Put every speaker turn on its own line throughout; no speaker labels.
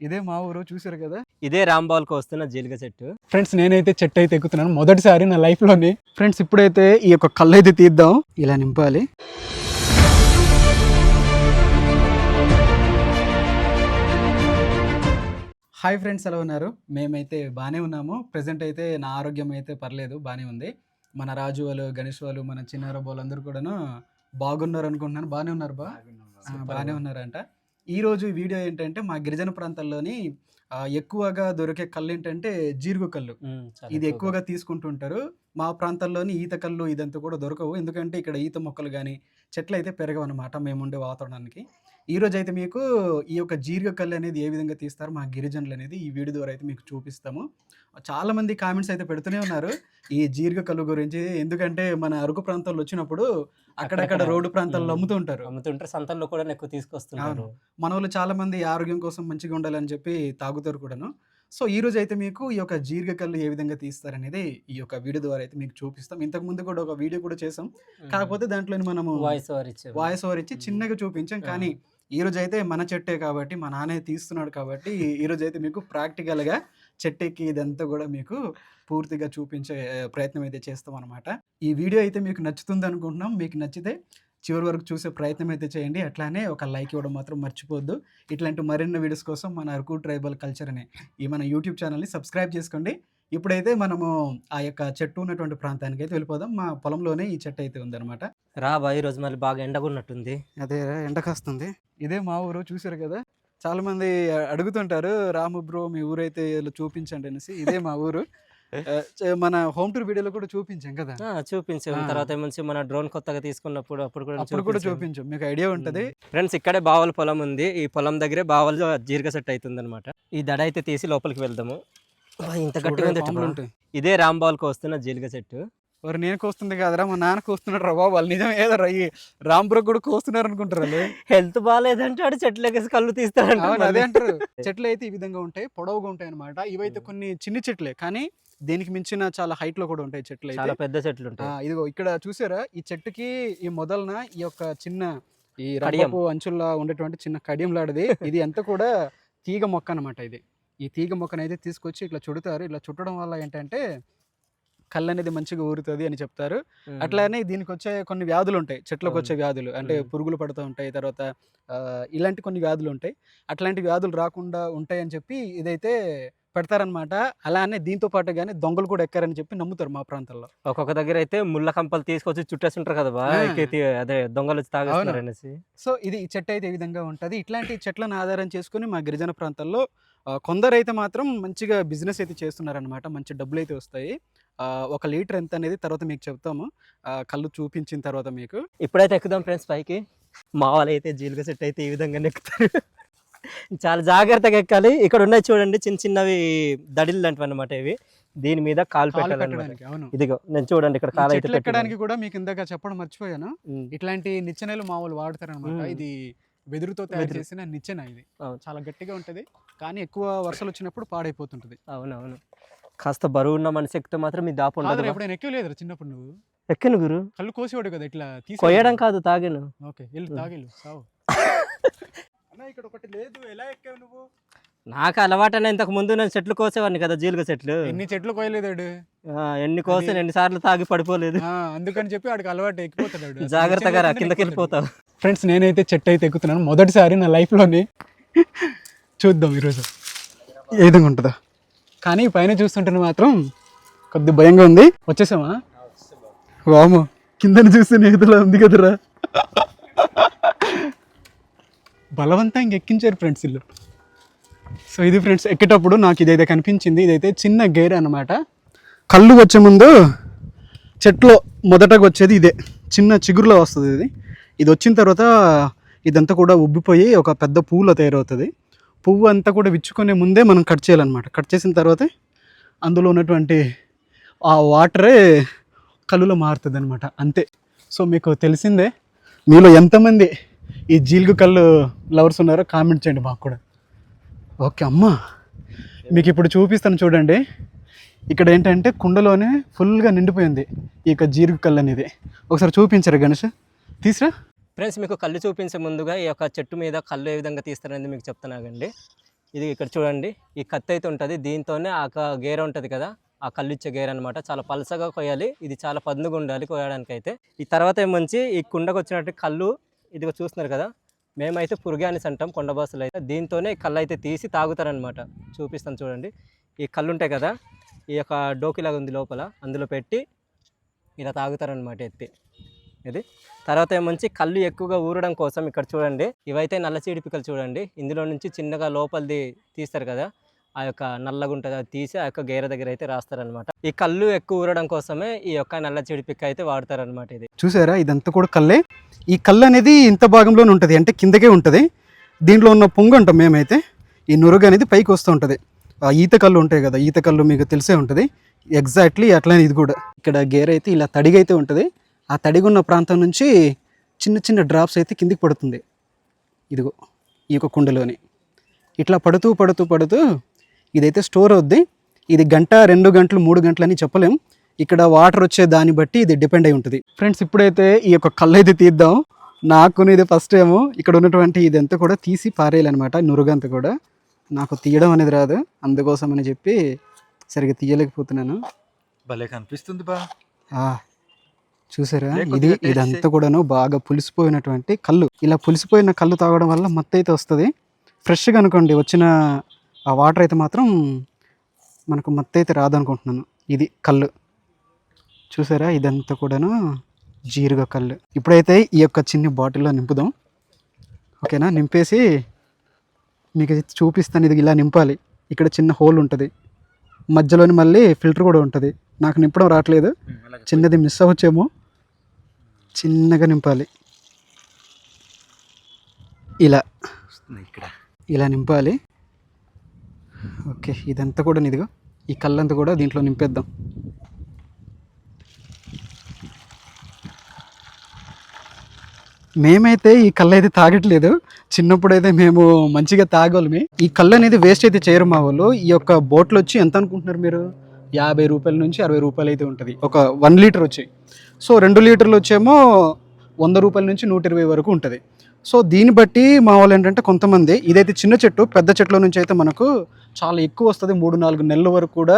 ఇదే మా ఊరు చూసారు కదా?
ఇదే రాంబాల్కి వస్తున్న జీలిక చెట్టు.
ఫ్రెండ్స్ నేనైతే చెట్టు అయితే ఎక్కుతున్నాను. మొదటిసారి నా లైఫ్లోని ఫ్రెండ్స్ ఇప్పుడైతే ఈ యొక్క కళ్ళు అయితే తీద్దాం. ఇలా నింపాలి. హాయ్ ఫ్రెండ్స్ ఎలా ఉన్నారు? మేమైతే బాగానే ఉన్నాము. ప్రజెంట్ అయితే నా ఆరోగ్యం అయితే పర్లేదు బాగానే ఉంది. మన రాజు వాళ్ళు గణేష్ వాళ్ళు మన చిన్నార వాళ్ళు అందరూ కూడాను బాగున్నారు అనుకుంటున్నాను బాగానే ఉన్నారు బా? బాగానే ఉన్నారంట. ఈ రోజు ఈ వీడియో ఏంటంటే మా గిరిజన ప్రాంతాల్లోని ఎక్కువగా దొరికే కళ్ళు ఏంటంటే జీరుగు కళ్ళు. ఇది ఎక్కువగా తీసుకుంటుంటారు. మా ప్రాంతాల్లోని ఈత కళ్ళు ఇదంతా కూడా దొరకవు. ఎందుకంటే ఇక్కడ ఈత మొక్కలు కానీ చెట్లు అయితే పెరగవు అనమాట మేముండే వాతావరణానికి. ఈ రోజు అయితే మీకు ఈ యొక్క జీరిగ కళ్ళు అనేది ఏ విధంగా తీస్తారు మా గిరిజనులు అనేది ఈ వీడియో ద్వారా అయితే మీకు చూపిస్తాము. చాలా మంది కామెంట్స్ అయితే పెడుతూనే ఉన్నారు ఈ జీరిగ కళ్ళు గురించి. ఎందుకంటే మన అరకు ప్రాంతాల్లో వచ్చినప్పుడు అక్కడక్కడ రోడ్డు ప్రాంతాల్లో
ఉమ్.
అమ్ముతూ ఉంటారు
అమ్ముతుంటారు సంతల్లో కూడా ఎక్కువ తీసుకొస్తుంటారు
మన వాళ్ళు చాలా మంది ఆరోగ్యం కోసం మంచిగా ఉండాలని చెప్పి తాగుతారు కూడాను. సో ఈ రోజు అయితే మీకు ఈ యొక్క జీర్గ కళ్ళు ఏ విధంగా తీస్తారనేది ఈ యొక్క వీడియో ద్వారా అయితే మీకు చూపిస్తాం. ఇంతకు ముందు కూడా ఒక వీడియో కూడా చేసాం. కాకపోతే దాంట్లో మనము
వాయిస్ ఓవర్ ఇచ్చే.
వాయిస్ ఓవర్ ఇచ్చి చిన్నగా చూపించాం. కానీ ఈ రోజు అయితే మన చెట్టే కాబట్టి మా నాన్నే తీస్తున్నాడు కాబట్టి ఈ రోజు అయితే మీకు ప్రాక్టికల్గా చెట్టెక్కి ఇదంతా కూడా మీకు పూర్తిగా చూపించే ప్రయత్నం అయితే చేస్తాం అనమాట ఈ వీడియో అయితే మీకు నచ్చుతుంది అనుకుంటున్నాం. మీకు నచ్చితే చివరి వరకు చూసే ప్రయత్నం అయితే చేయండి. అట్లానే ఒక లైక్ ఇవ్వడం మాత్రం మర్చిపోవద్దు. ఇట్లాంటి మరిన్ని వీడియోస్ కోసం మన అరకు ట్రైబల్ కల్చర్ అనే ఈ మన యూట్యూబ్ ఛానల్ని సబ్స్క్రైబ్ చేసుకోండి. ఇప్పుడైతే మనము ఆ యొక్క చెట్టు ఉన్నటువంటి ప్రాంతానికి అయితే వెళ్ళిపోదాం. మా పొలంలోనే ఈ చెట్టు అయితే ఉందన్నమాట.
రా బా ఈ రోజు మళ్ళీ బాగా ఎండగున్నట్టుంది
అదే ఎండ కాస్తుంది. ఇదే మా ఊరు చూసారు కదా? చాలా మంది అడుగుతుంటారు రాము బ్రో మీ ఊరైతే చూపించండి అనేసి. ఇదే మా ఊరు. మన హోమ్ టూర్ వీడియోలో కూడా చూపించాం కదా.
ఆ, చూపించాం. తర్వాత ఏమొచ్చి మన డ్రోన్ కొత్తగా తీసుకున్నప్పుడు అప్పుడు కూడా
అప్పుడు కూడా చూపించాం. మీకు ఐడియా ఉంటది.
ఫ్రెండ్స్ ఇక్కడే బావల పొలం ఉంది. ఈ పొలం దగ్గరే బావల జీరిక సెట్ అవుతుంది అనమాట ఈ దడ అయితే తీసి లోపలికి వెళ్దాము. ఇంత గట్టిగా ఇదే రాంబాల్కి వస్తున్న జీలిక చెట్టు
మరి నేను కోస్తుంది కాదురా మా నాన్న కోస్తున్నాడు రా బాబు. వాళ్ళు నిజం ఏదో రా ఈ రామ్ బ్రో కూడా కోస్తున్నారు అనుకుంటారు
హెల్త్ బాగాలేదంటే ఆడు చెట్లు ఎగేసి కళ్ళు తీస్తాడంట
అవును అదే. అంటారు. చెట్లు అయితే ఈ విధంగా ఉంటాయి పొడవుగా ఉంటాయి అనమాట ఇవైతే. కొన్ని చిన్ని చెట్లే కానీ దీనికి మించిన చాలా హైట్లో కూడా ఉంటాయి చెట్లు
చాలా పెద్ద చెట్లు ఉంటాయి.
ఇదిగో ఇక్కడ చూసారా? ఈ చెట్టుకి ఈ మొదలన ఈ యొక్క చిన్న ఈ
కడియం.
రంపపు అంచుల్లో ఉండేటువంటి చిన్న కడియం లాంటిది ఇది అంతా కూడా తీగ మొక్క అన్నమాట ఇది. ఈ తీగ మొక్కను అయితే తీసుకొచ్చి ఇట్లా చుడతారు. ఇట్లా చుట్టడం వల్ల ఏంటంటే కళ్ళు అనేది మంచిగా ఊరుతుంది అని చెప్తారు. అట్లానే దీనికి వచ్చే కొన్ని వ్యాధులు ఉంటాయి. చెట్లకు. వచ్చే వ్యాధులు. అంటే. పురుగులు పడుతూ ఉంటాయి తర్వాత ఇలాంటి కొన్ని వ్యాధులు ఉంటాయి. అట్లాంటి వ్యాధులు రాకుండా ఉంటాయి అని చెప్పి ఇదైతే పెడతారనమాట. అలానే దీంతో పాటు కానీ దొంగలు కూడా ఎక్కారని చెప్పి నమ్ముతారు మా ప్రాంతాల్లో
ఒక్కొక్క దగ్గర అయితే ముళ్ళ కంపలు తీసుకొచ్చి కదా
ఆ.
ఎక్కి తీ- అదే దొంగలు తాగేస్తున్నారు అనేసి.
సో ఇది ఈ చెట్టు అయితే ఈ విధంగా ఉంటుంది. ఇట్లాంటి చెట్లను ఆధారం చేసుకుని మా గిరిజన ప్రాంతాల్లో కొందరైతే మాత్రం మంచిగా బిజినెస్ అయితే చేస్తున్నారనమాట. మంచి డబ్బులు అయితే వస్తాయి. ఆ, ఒక లీటర్ ఎంత అనేది తర్వాత మీకు చెప్తాము. కళ్ళు చూపించిన తర్వాత మీకు.
ఇప్పుడైతే ఎక్కుదాం ఫ్రెండ్స్ పైకి. మా అయితే జీలుగ సెట్ అయితే ఈ విధంగా ఎక్కుతారు చాలా జాగ్రత్తగా ఎక్కాలి. ఇక్కడ ఉన్నాయి చూడండి చిన్న చిన్నవి దడిలు లాంటివి అనమాట ఇవి. దీని మీద కాలు పెట్టాలన్నమాట.
పెట్టడానికి
ఇదిగో నేను చూడండి ఇక్కడ కాలు అయితే పెట్టాను.
కూడా మీకు ఇందాక చెప్పడం మర్చిపోయాను. ఇట్లాంటి నిచ్చెనలు మామూలు వాడతారనమాట. ఇది వెదురుతో తయారు. చేసిన నిచ్చెన ఇది. చాలా గట్టిగా ఉంటది కానీ ఎక్కువ వర్షాలు వచ్చినప్పుడు పాడైపోతుంటది.
అవునవును. కాస్త బరువు ఉన్న మనిషి ఎక్కితే మాత్రం మీ దాపు ఉండదు
ఆదర
బా.
ఎప్పుడైనా ఎక్కలేదురా చిన్నప్పుడు నువ్వు?
ఎక్కను గురు.
కళ్ళు కోసేవాడు కదా ఇట్లా తీసి
కొయ్యడం కాదు తాగాను.
ఓకే వెళ్ళు. తాగిల్లు సావు అన్న ఇక్కడ ఒకటి లేదు. ఎలా ఎక్కావు నువ్వు?
నాకు అలవాటైన ఇంతకు ముందు నేను చెట్లు కోసేవాడిని కదా జీలుగ చెట్లు.
ఎన్ని చెట్లు కోయలేదాడు?
ఎన్ని కోసాను ఎన్ని సార్లు తాగి పడిపోలేదు.
అందుకని చెప్పి వాడికి అలవాటు ఎక్కిపోతాడు
జాగ్రత్తగా రా కిందకి వెళ్ళిపోతావు.
ఫ్రెండ్స్ నేనైతే చెట్టు అయితే ఎక్కుతున్నాను. మొదటిసారి నా లైఫ్లోని చూద్దాం ఈరోజు. ఏ విధంగా ఉంటుందా. కానీ పైన చూస్తుంటే మాత్రం కొద్ది భయంగా ఉంది. వచ్చేసామా వాము కిందని చూస్తే నేతలా ఉంది కదరా. బలవంతంగా ఎక్కించారు ఫ్రెండ్స్ ఇల్లు. సో ఇది ఫ్రెండ్స్ ఎక్కేటప్పుడు నాకు ఇదైతే కనిపించింది. ఇదైతే చిన్న గేర్ అన్నమాట. కళ్ళు వచ్చే ముందు చెట్లో మొదటగా వచ్చేది ఇదే. చిన్న చిగురులో వస్తుంది ఇది. ఇది వచ్చిన తర్వాత ఇదంతా కూడా ఉబ్బిపోయి ఒక పెద్ద పువ్వులో తయారవుతుంది. పువ్వు అంతా కూడా విచ్చుకునే ముందే మనం కట్ చేయాలన్నమాట. కట్ చేసిన తర్వాతే అందులో ఉన్నటువంటి ఆ వాటరే కళ్ళులో మారుతుంది అనమాట అంతే. సో మీకు తెలిసిందే మీలో ఎంతమంది ఈ జీలుగు కళ్ళు లవర్స్ ఉన్నారో కామెంట్ చేయండి మాకు కూడా. ఓకే అమ్మా. మీకు ఇప్పుడు చూపిస్తాను చూడండి. ఇక్కడ ఏంటంటే కుండలోనే ఫుల్గా నిండిపోయింది ఈ యొక్క జీరుగు కళ్ళు అనేది. ఒకసారి చూపించారు గణేష్? తీసిరా.
ఫ్రెండ్స్ మీకు కళ్ళు చూపించే ముందుగా ఈ యొక్క చెట్టు మీద కళ్ళు ఏ విధంగా తీస్తారనేది మీకు చెప్తున్నాగండి ఇది ఇక్కడ చూడండి. ఈ కత్తి అయితే ఉంటుంది. దీంతోనే ఆ గేర ఉంటుంది కదా ఆ కళ్ళు ఇచ్చే గేర అనమాట చాలా పలసగా కొయ్యాలి. ఇది చాలా పదునుగా ఉండాలి కొయ్యడానికి అయితే ఈ తర్వాత ఏమంచి ఈ కుండకు వచ్చినట్టు కళ్ళు ఇదిగో చూస్తున్నారు కదా మేమైతే పురుగానిస్ అంటాం కొండబాసులు అయితే దీంతోనే కళ్ళు అయితే తీసి తాగుతారనమాట చూపిస్తాను చూడండి. ఈ కళ్ళు ఉంటాయి కదా ఈ యొక్క డోకిలాగా ఉంది లోపల అందులో పెట్టి ఇలా తాగుతారనమాట ఎత్తి. ఇది తర్వాత ఏమంచి కళ్ళు ఎక్కువగా ఊరడం కోసం ఇక్కడ చూడండి. ఇవైతే నల్ల చీడిపికలు చూడండి. ఇందులో నుంచి చిన్నగా లోపలిది తీస్తారు కదా ఆ యొక్క నల్లగా ఉంటుంది అది తీసి ఆ యొక్క గేర దగ్గర అయితే రాస్తారనమాట ఈ కళ్ళు ఎక్కువ ఊరడం కోసమే ఈ యొక్క నల్ల పిక్క అయితే వాడతారనమాట ఇది.
చూసారా? ఇదంతా కూడా కళ్ళే. ఈ కళ్ళు అనేది ఇంత భాగంలోనే ఉంటుంది. అంటే కిందకే ఉంటుంది. దీంట్లో ఉన్న పొంగు అంటాం మేమైతే. ఈ నురుగు అనేది పైకి వస్తూ ఉంటుంది. ఆ ఈత కళ్ళు ఉంటాయి కదా ఈత కళ్ళు మీకు తెలిసే ఉంటుంది. ఎగ్జాక్ట్లీ అట్లనే ఇది కూడా. ఇక్కడ గేర్ అయితే ఇలా తడిగైతే ఉంటుంది. ఆ తడిగా ఉన్న ప్రాంతం నుంచి చిన్న చిన్న డ్రాప్స్ అయితే కిందికి పడుతుంది. ఇదిగో ఈ యొక్క కుండలోని. ఇట్లా పడుతూ పడుతూ పడుతూ ఇదైతే స్టోర్ అవుద్ది. ఇది గంట రెండు గంటలు మూడు గంటలు అని చెప్పలేం. ఇక్కడ వాటర్ వచ్చే దాన్ని బట్టి ఇది డిపెండ్ అయి ఉంటుంది. ఫ్రెండ్స్ ఇప్పుడైతే ఈ యొక్క కళ్ళు అయితే తీద్దాం. నాకు ఇది ఫస్ట్ ఏమో ఇక్కడ ఉన్నటువంటి ఇదంతా కూడా తీసి పారేయాలన్నమాట. నురుగంతా కూడా. నాకు తీయడం అనేది రాదు. అందుకోసం అని చెప్పి సరిగ్గా తీయలేకపోతున్నాను.
భలే కనిపిస్తుంది బా.
చూసారా? ఇది ఇదంతా కూడాను బాగా పులిసిపోయినటువంటి కళ్ళు. ఇలా పులిసిపోయిన కళ్ళు తాగడం వల్ల మత్తు అయితే వస్తుంది ఫ్రెష్గా అనుకోండి వచ్చిన ఆ వాటర్ అయితే మాత్రం మనకు మత్తు అయితే రాదనుకుంటున్నాను. ఇది కళ్ళు చూసారా? ఇదంతా కూడాను జీరుగా కళ్ళు ఇప్పుడైతే ఈ యొక్క చిన్ని బాటిల్లో నింపుదాం. ఓకేనా? నింపేసి మీకు చూపిస్తాను. ఇది ఇలా నింపాలి. ఇక్కడ చిన్న హోల్ ఉంటుంది. మధ్యలోని మళ్ళీ ఫిల్టర్ కూడా ఉంటుంది. నాకు నింపడం రావట్లేదు. చిన్నది మిస్ అవ్వచ్చేమో. చిన్నగా నింపాలి. ఇలా.
ఇక్కడ.
ఇలా నింపాలి. ఓకే ఇదంతా కూడా నిదిగో ఈ కళ్ళంతా కూడా దీంట్లో నింపేద్దాం. మేమైతే ఈ కళ్ళు అయితే తాగట్లేదు. చిన్నప్పుడైతే మేము మంచిగా తాగోళ్ళమే ఈ కళ్ళు అనేది వేస్ట్ అయితే చేయరు మా వాళ్ళు. ఈ యొక్క బోట్లు వచ్చి ఎంత అనుకుంటున్నారు మీరు? యాభై రూపాయల నుంచి అరవై రూపాయలు అయితే ఉంటుంది. ఒక వన్ లీటర్ వచ్చి సో రెండు లీటర్లు వచ్చేమో వంద రూపాయల నుంచి నూట ఇరవై వరకు ఉంటుంది. సో దీన్ని బట్టి మా వాళ్ళు ఏంటంటే కొంతమంది ఇదైతే చిన్న చెట్టు పెద్ద చెట్ల నుంచి అయితే మనకు చాలా ఎక్కువ వస్తుంది. మూడు నాలుగు నెలల వరకు కూడా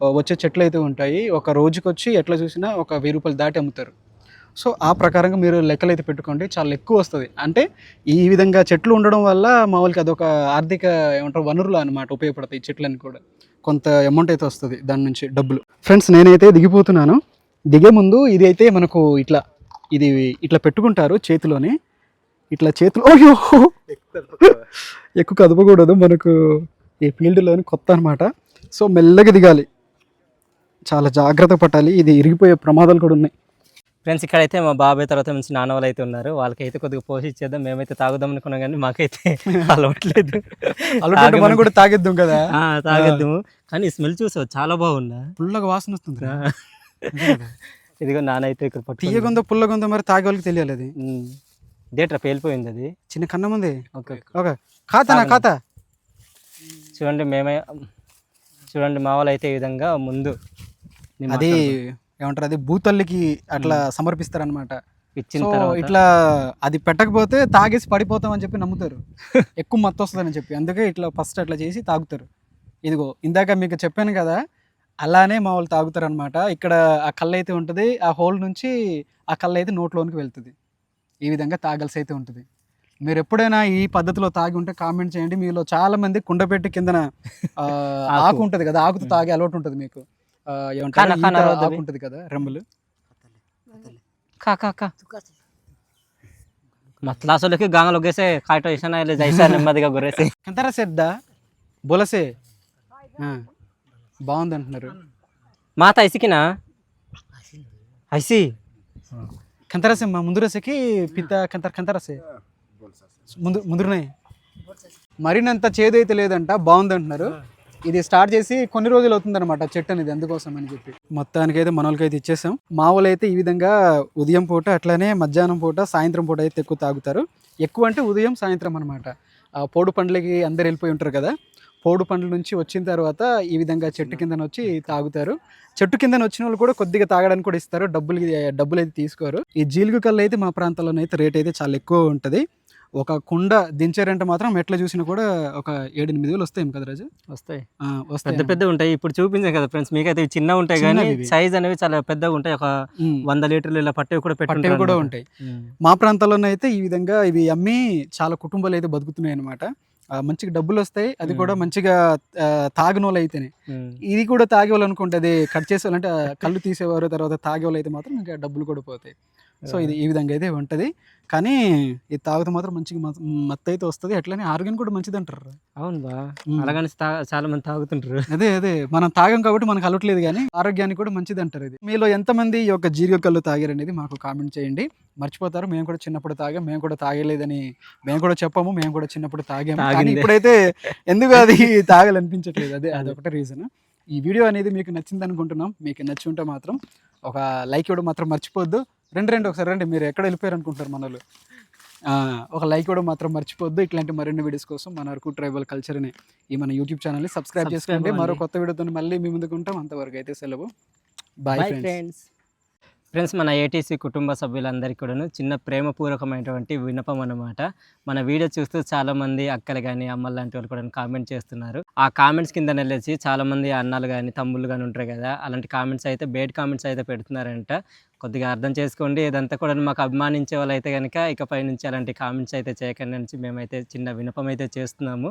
వచ్చే చెట్లు అయితే ఉంటాయి. ఒక రోజుకి వచ్చి ఎట్లా చూసినా ఒక వెయ్యి రూపాయలు దాటి అమ్ముతారు. సో ఆ ప్రకారంగా మీరు లెక్కలు అయితే పెట్టుకోండి. చాలా ఎక్కువ వస్తుంది. అంటే ఈ విధంగా చెట్లు ఉండడం వల్ల మా వాళ్ళకి అదొక ఆర్థిక ఏమంటారు వనరులు అనమాట ఉపయోగపడతాయి ఈ కూడా. కొంత అమౌంట్ అయితే వస్తుంది దాని నుంచి డబ్బులు. ఫ్రెండ్స్ నేనైతే దిగిపోతున్నాను. దిగే ముందు ఇది అయితే మనకు ఇట్లా ఇది ఇట్లా పెట్టుకుంటారు చేతిలోని. ఇట్లా చేతులు అయ్యో ఎక్కువ కదపకూడదు. మనకు ఈ ఫీల్డ్లోని కొత్త అనమాట సో మెల్లగా దిగాలి. చాలా జాగ్రత్త పట్టాలి. ఇది ఇరిగిపోయే ప్రమాదాలు కూడా ఉన్నాయి.
ఫ్రెండ్స్ ఇక్కడైతే మా బాబాయ్ తర్వాత నుంచి నాన్న వాళ్ళు అయితే ఉన్నారు. వాళ్ళకైతే కొద్దిగా పోషించేద్దాం మేమైతే తాగుదాం అనుకున్నాం కానీ మాకైతే అలవట్లేదు.
అలాంటి మనం కూడా తాగిద్దాం కదా?
తాగొద్దాము. కానీ స్మెల్ చూసావు? చాలా బాగుందా?
పుల్లగా వాసన వస్తుంది.
ఇదిగో నాన్న అయితే ఇక్కడ
పుల్లగుందో మరి తాగే వాళ్ళకి తెలియాలి అది.
ఇదేట్రా పేలిపోయింది అది.
చిన్న కన్నం ఉంది?
Okay
okay. ఖాతానా ఖాతా
చూడండి మేమే చూడండి మా వాళ్ళు అయితే ఈ విధంగా ముందు
అది. ఏమంటారు అది భూతల్లికి అట్లా సమర్పిస్తారనమాట
ఇచ్చిన
ఇట్లా అది పెట్టకపోతే తాగేసి పడిపోతాం అని చెప్పి నమ్ముతారు. ఎక్కువ మత్తు వస్తుందని చెప్పి. అందుకే ఇట్లా ఫస్ట్ అట్లా చేసి తాగుతారు. ఇదిగో ఇందాక మీకు చెప్పాను కదా అలానే మా వాళ్ళు తాగుతారు అనమాట ఇక్కడ ఆ కళ్ళు అయితే ఉంటుంది ఆ హోల్ నుంచి ఆ కళ్ళు అయితే నోట్లోనికి వెళ్తుంది. ఈ విధంగా తాగాల్సి అయితే ఉంటుంది. మీరు ఎప్పుడైనా ఈ పద్ధతిలో తాగి ఉంటే కామెంట్ చేయండి. మీలో చాలా మంది కుండపెట్టి కిందన
ఆకు.
ఉంటుంది కదా ఆకుతో తాగే అలవాటు ఉంటుంది మీకు. ఏమంటారు? ఆకు ఉంటుంది కదా రెమ్మలు
మత్లాసులకి గాంగలు ఒగేసే కాట వేసిన జైసా నెమ్మదిగా గురేసి
అంటారా సెడ్డా బులసే. బాగుంది అంటున్నారు
మాత ఐసికినా? ఐసి.
కంతరసే మా ముందు రసకి పిత్త కంతర కంతరసే. ముందు ముందురున్నాయి మరినంత చేదైతే లేదంట బాగుంది అంటున్నారు ఇది స్టార్ట్ చేసి కొన్ని రోజులు అవుతుంది అనమాట చెట్టు అనేది అందుకోసం అని చెప్పి. మొత్తానికి అయితే మనోళ్ళకి అయితే ఇచ్చేసాం. మామూలు అయితే ఈ విధంగా ఉదయం పూట అట్లానే మధ్యాహ్నం పూట సాయంత్రం పూట అయితే ఎక్కువ తాగుతారు. ఎక్కువ అంటే ఉదయం సాయంత్రం అనమాట పోడు పండ్లకి అందరు వెళ్ళిపోయి ఉంటారు కదా. పోడు పండ్ల నుంచి వచ్చిన తర్వాత ఈ విధంగా చెట్టు కిందన వచ్చి తాగుతారు. చెట్టు కిందన వచ్చిన వాళ్ళు కూడా కొద్దిగా తాగడానికి కూడా ఇస్తారు. డబ్బులు డబ్బులు అయితే తీసుకోరు. ఈ జీలుగు కళ్ళు అయితే మా ప్రాంతంలోనైతే రేట్ అయితే చాలా ఎక్కువ ఉంటుంది. ఒక కుండ దించారంటే మాత్రం మెట్ల చూసినా కూడా ఒక ఏడెనిమిది వేలు వస్తాయి కదా రాజు?
వస్తాయి.
వస్తాయి
పెద్ద పెద్ద ఉంటాయి. ఇప్పుడు చూపించాం కదా ఫ్రెండ్స్ మీకైతే చిన్న ఉంటాయి కానీ. సైజ్ అనేవి చాలా పెద్దగా ఉంటాయి. ఒక వంద లీటర్లు ఇలా పట్టేవి కూడా
పట్టేవి కూడా. ఉంటాయి. మా ప్రాంతాల్లోనే అయితే ఈ విధంగా ఇవి అమ్మి చాలా కుటుంబాలు అయితే బతుకుతున్నాయి అనమాట మంచిగా డబ్బులు వస్తాయి అది కూడా. మంచిగా తాగినోళ్ళు అయితేనే. ఇది కూడా తాగేవాళ్ళు అనుకుంటే అది కట్ చేసేవాళ్ళు అంటే కళ్ళు తీసేవారు తర్వాత తాగేవాళ్ళు అయితే మాత్రం ఇంకా డబ్బులు కూడా పోతాయి సో ఇది ఈ విధంగా అయితే ఉంటుంది. కానీ ఇది తాగితే మాత్రం మంచిగా మత్- మత్తు అయితే వస్తుంది. అట్లనే ఆరోగ్యం కూడా మంచిది అంటారు
అవును బా. అలాగని చాలా మంది తాగుతుంటారు.
అదే అదే. మనం తాగాం కాబట్టి మనకు అలవట్లేదు కానీ ఆరోగ్యానికి కూడా మంచిది అంటారు ఇది. మీలో ఎంతమంది ఈ యొక్క జీరిగ కళ్ళు తాగారనేది మాకు కామెంట్ చేయండి. మర్చిపోతారు. మేము కూడా చిన్నప్పుడు తాగాం. మేము కూడా తాగలేదని మేము కూడా చెప్పాము. మేము కూడా చిన్నప్పుడు తాగాము కానీ. ఇప్పుడైతే ఎందుకు అది తాగాలనిపించట్లేదు? అదే అదొకటే రీజన్ ఈ వీడియో అనేది మీకు నచ్చింది అనుకుంటున్నాం మీకు నచ్చి ఉంటే మాత్రం ఒక లైక్ ఇవ్వడం మాత్రం మర్చిపోద్దు రెండు రెండు ఒకసారి రండి. మీరు ఎక్కడ వెళ్ళిపోయారు అనుకుంటారు మన వాళ్ళు ఆ, ఒక లైక్ ఇవ్వడం మాత్రం మర్చిపోద్దు. ఇట్లాంటి మరిన్ని వీడియోస్ కోసం మన అరకు ట్రైబల్ కల్చర్ని ఈ మన యూట్యూబ్ ఛానల్ని సబ్స్క్రైబ్ చేసుకోండి మరో. కొత్త వీడియోతో మళ్ళీ మీ ముందుకు ఉంటాం. అంతవరకు అయితే సెలవు. బాయ్ ఫ్రెండ్స్
ఫ్రెండ్స్ మన ఏటీసీ కుటుంబ సభ్యులందరికీ కూడాను చిన్న ప్రేమపూర్వకమైనటువంటి వినపం అన్నమాట. మన వీడియో చూస్తూ చాలామంది అక్కలు కానీ అమ్మలు లాంటి వాళ్ళు కూడా కామెంట్ చేస్తున్నారు. ఆ కామెంట్స్ కింద వెళ్ళేసి చాలామంది అన్నలు కానీ తమ్ముళ్ళు కానీ ఉంటారు కదా అలాంటి కామెంట్స్ అయితే బేడ్ కామెంట్స్ అయితే పెడుతున్నారంట. కొద్దిగా అర్థం చేసుకోండి. ఇదంతా కూడా మాకు అభిమానించే వాళ్ళు అయితే కనుక ఇకపై నుంచి అలాంటి కామెంట్స్ అయితే చేయకండి నుంచి మేమైతే చిన్న వినపం అయితే చేస్తున్నాము.